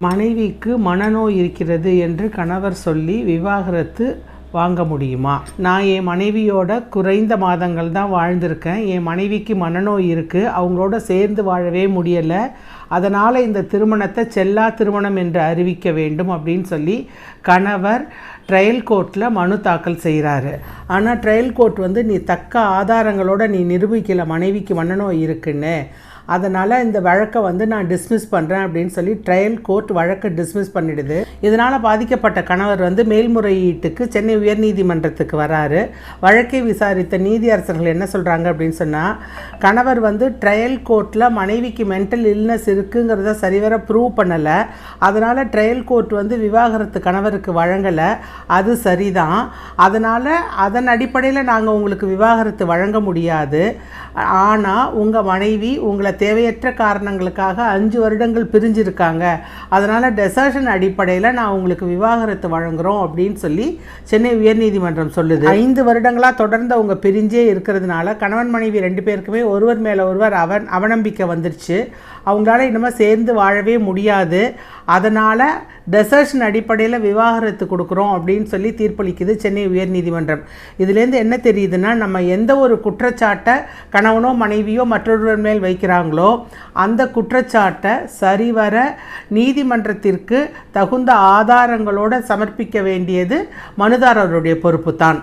மனைவிக்கு மனநோய் இருக்கிறது என்று கணவர் சொல்லி விவாகரத்து வாங்க முடியுமா? நான் என் மனைவியோட குறைந்த மாதங்கள் தான் வாழ்ந்திருக்கேன். என் மனைவிக்கு மனநோய் இருக்குது அவங்களோட சேர்ந்து வாழவே முடியலை. அதனால் இந்த திருமணத்தை செல்லா திருமணம் என்று அறிவிக்க வேண்டும் அப்படின்னு சொல்லி கணவர் ட்ரையல் கோர்ட்டில் மனு தாக்கல் செய்கிறாரு ஆனால் ட்ரையல் கோர்ட் வந்து நீ தக்க ஆதாரங்களோடு நீ நிரூபிக்கல மனைவிக்கு மன்னனோ இருக்குன்னு. அதனால் இந்த வழக்கை வந்து நான் டிஸ்மிஸ் பண்ணுறேன் அப்படின்னு சொல்லி ட்ரையல் கோர்ட் வழக்கை டிஸ்மிஸ் பண்ணிடுது. இதனால் பாதிக்கப்பட்ட கணவர் வந்து மேல்முறையீட்டுக்கு சென்னை உயர்நீதிமன்றத்துக்கு வராரு. வழக்கை விசாரித்த நீதியரசர்கள் என்ன சொல்கிறாங்க அப்படின்னு சொன்னால் கணவர் வந்து ட்ரையல் கோர்ட்டில் மனைவிக்கு மென்டல் இல்னஸ் இருக்குங்கிறத சரிவர ப்ரூவ் பண்ணலை. அதனால் ட்ரையல் கோர்ட் வந்து விவாகரத்து கணவருக்கு வழங்கலை. அது சரிதான். அதனால் அதன் அடிப்படையில் நாங்கள் உங்களுக்கு விவாகரத்து வழங்க முடியாது. ஆனால் உங்கள் மனைவி உங்களை தேவையற்ற காரணங்களுக்காக அஞ்சு வருடங்கள் பிரிஞ்சிருக்காங்க. அதனால் டெசர்ஷன் அடிப்படையில் நான் உங்களுக்கு விவாகரத்து வழங்குகிறோம் அப்படின்னு சொல்லி சென்னை உயர்நீதிமன்றம் சொல்லுது. ஐந்து வருடங்களாக தொடர்ந்து அவங்க பிரிஞ்சே இருக்கிறதுனால கணவன் மனைவி ரெண்டு பேருக்குமே ஒருவர் மேலே ஒருவர் அவன் அவநம்பிக்கை வந்துருச்சு. அவங்களால இனிமேல் சேர்ந்து வாழவே முடியாது. அதனால் டெசர்ஷன் அடிப்படையில் விவாகரத்து கொடுக்குறோம் அப்படின்னு சொல்லி தீர்ப்பளிக்குது சென்னை உயர்நீதிமன்றம். இதுலேருந்து என்ன தெரியுதுன்னா நம்ம எந்த ஒரு குற்றச்சாட்டை கணவனோ மனைவியோ மற்றொருவர் மேல் வைக்கிறாங்களோ அந்த குற்றச்சாட்டை சரிவர நீதிமன்றத்திற்கு தகுந்த ஆதாரங்களோடு சமர்ப்பிக்க வேண்டியது மனுதாரருடைய பொறுப்பு தான்